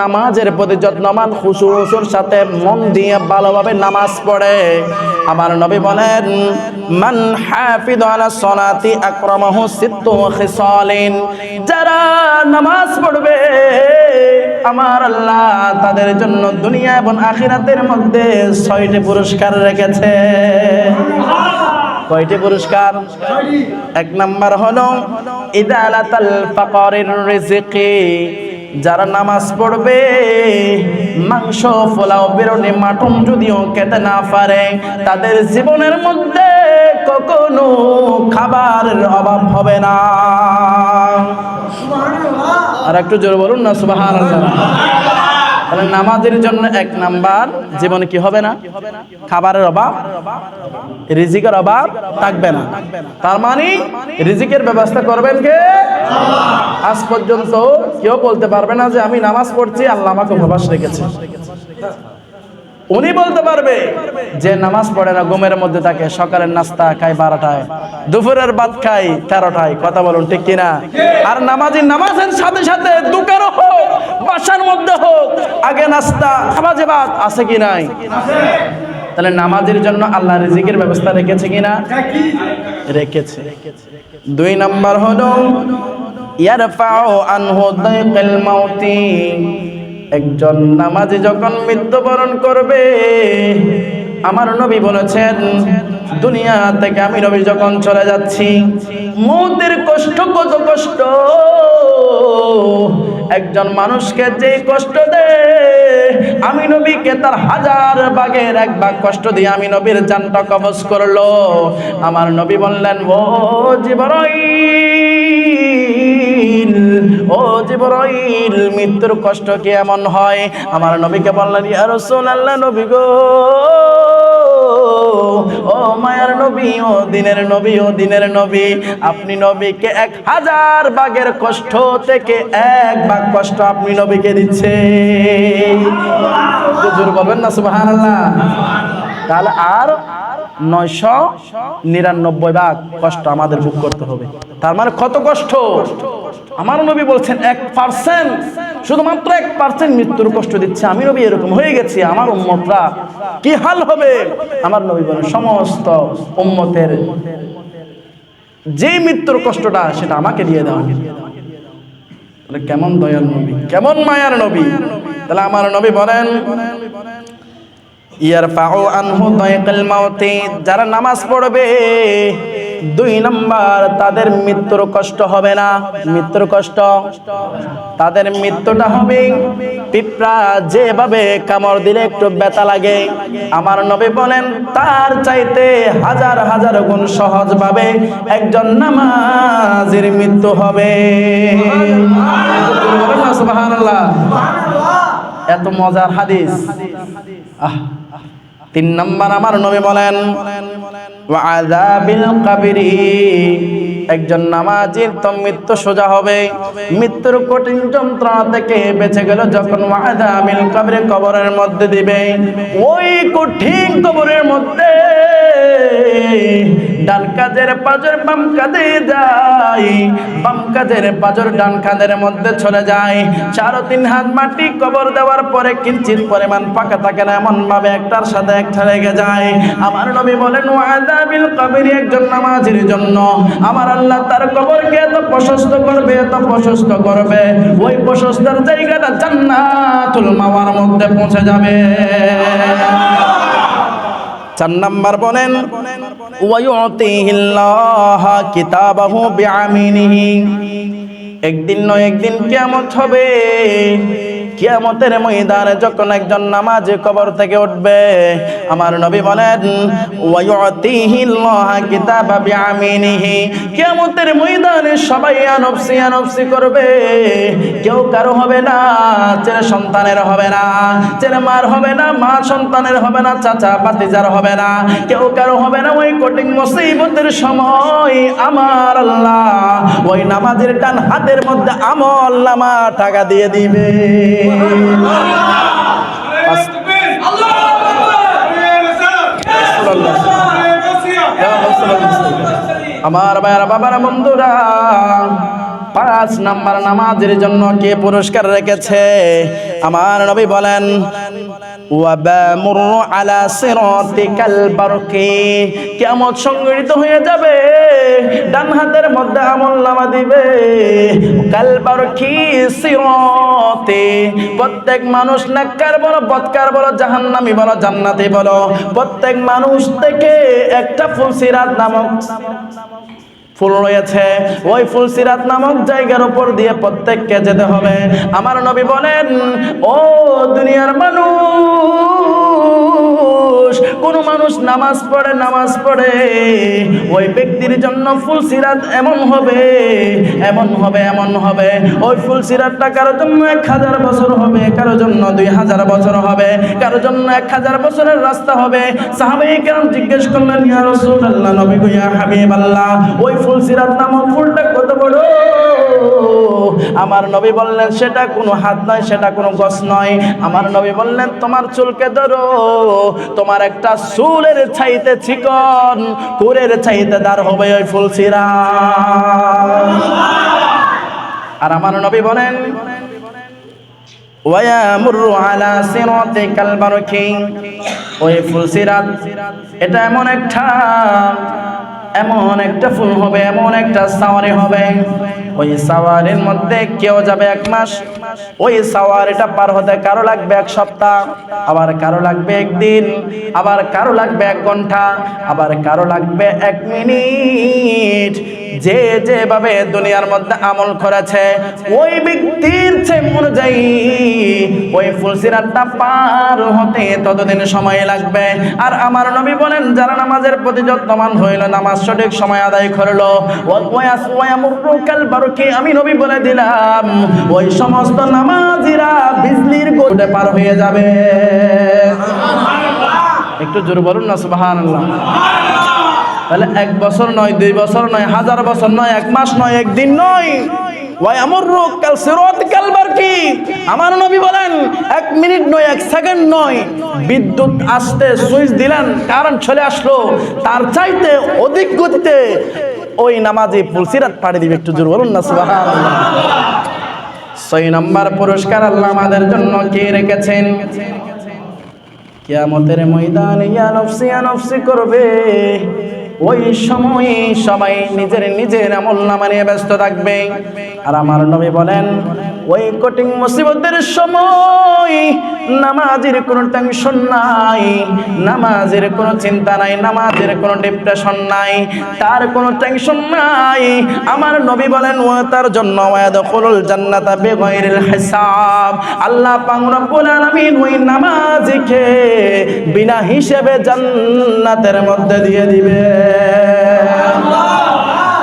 নামাজের প্রতি যত্নবান খুশুর সাথে মন দিয়ে ভালোভাবে নামাজ পড়ে। আমার নবী বলেন, মান হাফিদু আলাস সালাতি আকরামাহু সিত্তু খিসালিন। যারা নামাজ পড়বে, আমার আল্লাহ তাদের জন্য দুনিয়া এবং আখিরাতের মধ্যে ছয়টি পুরস্কার রেখেছে। কয়টি পুরস্কার? এক নাম্বার হলো ইদালাতাল ফাকরের রিজিকি যারা নামাজ পড়বে মাংস ফোলাও বেরোনে মাটন যদিও খেতে না পারে তাদের জীবনের মধ্যে কখনো খাবারের অভাব হবে না। আর একটু জোরে বলুন না সুবাহান তাহলে নামাজের জন্য এক নাম্বার জীবনে কি হবে না? খাবারের অভাব, রিজিকের অভাব থাকবে না। তার মানে রিজিকের ব্যবস্থা করবেন কে? আজ পর্যন্ত কেউ বলতে পারবে না যে আমি নামাজ পড়ছি, আল্লাহ আমাকে উপবাস রেখেছে। উনি বলতে পারবে যে নামাজ পড়ে না, ঘুমের মধ্যে থাকে, সকালের নাস্তা খায় বারোটায়, দুপুরের ভাত খাই তেরোটায়, কথা বলুন ঠিক কিনা? আর নামাজি নামাজের সাথে সাথে দোকানও হোক বাসার মধ্যে হোক, আগে নাস্তা, নামাজে ভাত আছে কি নাই? তাহলে নামাজের জন্য আল্লাহ রিজিকের ব্যবস্থা রেখেছে কিনা রেখেছে। দুই নাম্বার হলো একজন নামাজি যখন মৃত্যুবরণ করবে, আমার নবী বলেছেন, দুনিয়া থেকে আমি নবী যখন চলে যাচ্ছি, মৌতের কষ্ট কত কষ্ট? একজন মানুষকে যে কষ্ট দে আমি নবীকে তার হাজার বাগের এক ভাগ কষ্ট দিয়ে আমি নবীর জানটা কবজ করল। আমার নবী বললেন, ও জিবরাইল ও জিবরাইল, মৃত্যুর কষ্ট কি এমন হয়? আমার নবীকে বললেন, ইয়া রাসূলুল্লাহ, নবী গো। নবী ও দিনের নবী ও দিনের নবী। আপনি নবীকে এক হাজার বাগের কষ্ট থেকে এক ভাগ কষ্ট আপনি নবীকে দিচ্ছে। না তাহলে আর নয়শো নিরানব্বই ভাগ কষ্ট আমাদের ভোগ করতে হবে। তার মানে কত কষ্ট? আমার নবী বলছেন এক পার্সেন্ট শুধুমাত্র এক পার্সেন্ট মৃত্যুর কষ্ট দিচ্ছে। আমি নবী এরকম হয়ে গেছি, আমার উম্মতরা। কি হাল হবে? আমার নবী বলেন, সমস্ত উম্মতের যে মৃত্যুর কষ্টটা, সেটা আমাকে দিয়ে দেওয়া কেমন দয়াল নবী? কেমন মায়ার নবী? তাহলে আমার নবী বলেন ইয়ার ইয়ারফাউ আনহু দায়কাল মাউতি, যারা নামাজ পড়বে দুই নাম্বার, তাদের মৃত্যুর কষ্ট হবে না। মৃত্যুর কষ্ট? তাদের মৃত্যুটা হবে পিঁপড়া যেভাবে কামড় দিলে একটু ব্যথা লাগে। আমার নবী বলেন, তার চাইতে হাজার হাজার গুণ সহজ ভাবে একজন নামাজের মৃত্যু হবে। এত মজার হাদিস। তিন নম্বর আমার নবী বলেন ওয়াযাবিল কবরি। একজন নামাজির তো মৃত্যু সোজা হবে। মৃত্যুর কঠিন যন্ত্রণা থেকে বেঁচে গেল যখন ওয়াযাবিল কবরে কবরের মধ্যে দিবে। ওই কঠিন কবরের মধ্যে ডান কাজের পাজর বাম কাঁধে যায় বাম কাজের পাজর ডান কাঁধের মধ্যে চলে যায় চার তিন হাত মাটি কবর দেওয়ার পরে কিঞ্চিত পরিমাণ পাকা থাকে না এমন ভাবে একটার সাথে একটা লেগে যায়। আমার নবী বলেন ওয়াদাবিল কবরি একজন নামাজের জন্য। আমার আল্লাহ তার কবরকে এত প্রশস্ত করবে, এত প্রশস্ত করবে। ওই প্রশস্তের জায়গাটা জান্নাতুল মাওয়ার মধ্যে পৌঁছে যাবে। চার নাম্বার বলেন কিতাবাহু বিআমিনিহি। একদিন নয় একদিন কিয়ামত হবে। কিয়ামতের ময়দানে যখন একজন নামাজে কবর থেকে উঠবে, আমার নবী বলেন কিয়ামতের ময়দানে সবাই আনফসি আনফসি করবে। কেউ কারও হবে না, ছেলে সন্তানের হবে না, ছেলে মার হবে না, মা সন্তানের হবে না, চাচা বাতিজার হবে না। কেউ কারও হবে না, ওই কঠিন মুসিবতের সময় আমার আল্লাহ ওই নামাজের টান হাতের মধ্যে আমল নামা টাকা দিয়ে দিবে। আমার ভাইয়ারা বাবারা বন্ধুরা পাঁচ নাম্বার নামাজের জন্য কে পুরস্কার রেখেছে? আমার নবী বলেন ওয়াবামুর আলা সিরাতিকাল বারকি। কিয়ামত সংগঠিত হয়ে যাবে। ডান হাতের মধ্যে আমল নামা দিবে। কাল বারকি সিরাতে। প্রত্যেক মানুষ নাক্কার বলো বদকার বলো, জাহান্নামী বলো, জান্নাতি বলো। প্রত্যেক মানুষ থেকে একটা ফুলসিরাত নামক ফুল রয়েছে। ওই ফুল সিরাত নামক জায়গার উপর দিয়ে প্রত্যেককে যেতে হবে। আমার নবী বলেন, ও দুনিয়ার মানুষ কোন মানুষ নামাজ পড়ে নামাজ পড়ে। ওই ব্যক্তির জন্য ফুল সিরাত এমন হবে এমন হবে এমন হবে। ওই ফুল সিরাতটা কারও জন্য এক হাজার বছর হবে কারোর জন্য দুই হাজার বছর হবে, কারও জন্য এক হাজার বছরের রাস্তা হবে। সাহাবাই কেরাম জিজ্ঞেস করলেন, ইয়া রাসূলুল্লাহ, নবী গো, ইয়া হাবিবাল্লাহ, ওই ফুল সিরাত নামক ফুলটা কত বড়? আমার নবী বললেন, সেটা কোনো হাত নয়, সেটা কোনো গছ নয়। আমার নবী বললেন, তোমার চুলকে ধরো, তোমার একটা চুলের ছাইতে চিকন, কুরের ছাইতে দাঁড় হবে ওই ফুলসিরা আর আমার নবী বলেন ওই এটা এমন একটা এমন একটা ফুল হবে, এমন একটা সাওয়ারি হবে। ওই সাওয়ারির মধ্যে কেউ যাবে এক মাস। ওই সাওয়ারিটা পার হতে কারও লাগবে এক সপ্তাহ, আবার কারও লাগবে একদিন, আবার কারও লাগবে এক ঘণ্টা, আবার কারও লাগবে এক মিনিট। যে যেভাবে দুনিয়ার মধ্যে আমল করেছে, ওই ব্যক্তির সে অনুযায়ী ওই ফুলসিরাতটা পার হতে ততদিন সময় লাগবে। আর আমার নবী বলেন, যারা নামাজের প্রতি যত্নবান হইল, নামাজ সঠিক সময় আদায় করল। আমি নবী বলে দিলাম, ওই সমস্ত নামাজিরা বিজলির গোটে পার হয়ে যাবে। একটু জোর বলুন না, সুবহানাল্লাহ। তাহলে এক বছর নয়, দুই বছর নয়, হাজার বছর নয়, এক মাস নয়, একদিন নয়। ওই আমার রোগ কাল সিরত কালবার কি? আমার নবী বলেন, এক মিনিট নয়, এক সেকেন্ড নয়। বিদ্যুৎ আসতে সুইচ দিলেন কারণ চলে আসলো। তার চাইতে অধিক গতিতে ওই নামাজি ফুলসিরাত পাড়ি দিবে, একটু জোর বলুন না, সুবহানাল্লাহ। ছয় নম্বর পুরস্কার আল্লাহ আমাদের জন্য কে রেখেছেন? কিয়ামতের ময়দানে ইয়া নফসি ইয়া নফসি করবে। ওই সময় সবাই নিজের নিজের আমল নামা নিয়ে ব্যস্ত থাকবে। আর আমার নবী বলেন ওই কঠিন মুসিবতের সময় নামাজের কোনো টেনশন নাই, নামাজের কোনো চিন্তা নাই, নামাজের কোনো ডিপ্রেশন নাই, তার কোনো টেনশন নাই। আমার নবী বলেন, ও তার জন্য ওয়াদখুলুল জান্নাত বেগয়রিল হিসাব। আল্লাহ পাক রব্বুল আলামিন ওই নামাজকে বিনা হিসেবে জান্নাতের মধ্যে দিয়ে দিবে।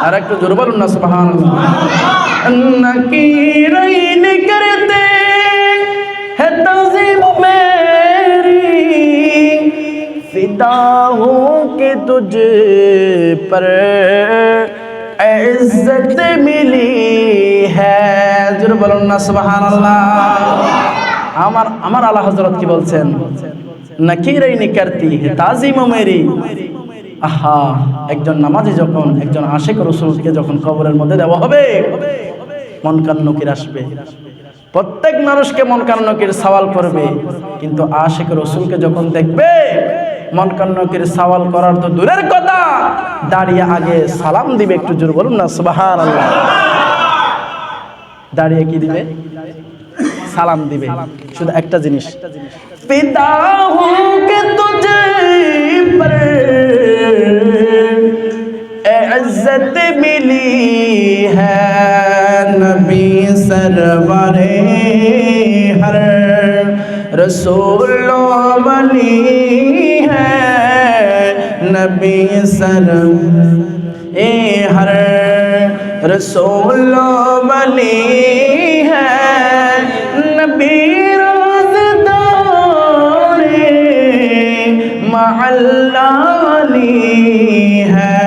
আর একটু জোর বলুন না, সুবহানাল্লাহ। নাকি फिदा हूँ कि तुझे पर इज्जत मिली है জোরে বলুন না সুবহানাল্লাহ আমার আমার আলা হযরত কি বলছেন নকিরাইনি করতি হে তাজিম মেরি আহা একজন নামাজি যখন একজন আশেক রসুলকে যখন কবরের মধ্যে দেওয়া হবে মন কান্নকির আসবে প্রত্যেক মানুষকে মন কান্নকির সওয়াল করবে কিন্তু আশেক রসুলকে যখন দেখবে মনকান্নকের সওয়াল করার তো দূরের কথা। দাঁড়িয়ে আগে সালাম দিবে একটু জোর বলুন না সুবাহান আল্লাহ দাঁড়িয়ে কি দিবে? সালাম দিবে। শুধু একটা জিনিস। পিতা হুকে তুঝে পর ইজ্জত মিলি হ্যায় নবী সরবরে رسول ولی ہے نبی سرم اے ہر رسول ولی ہے نبی محلہ علی ہے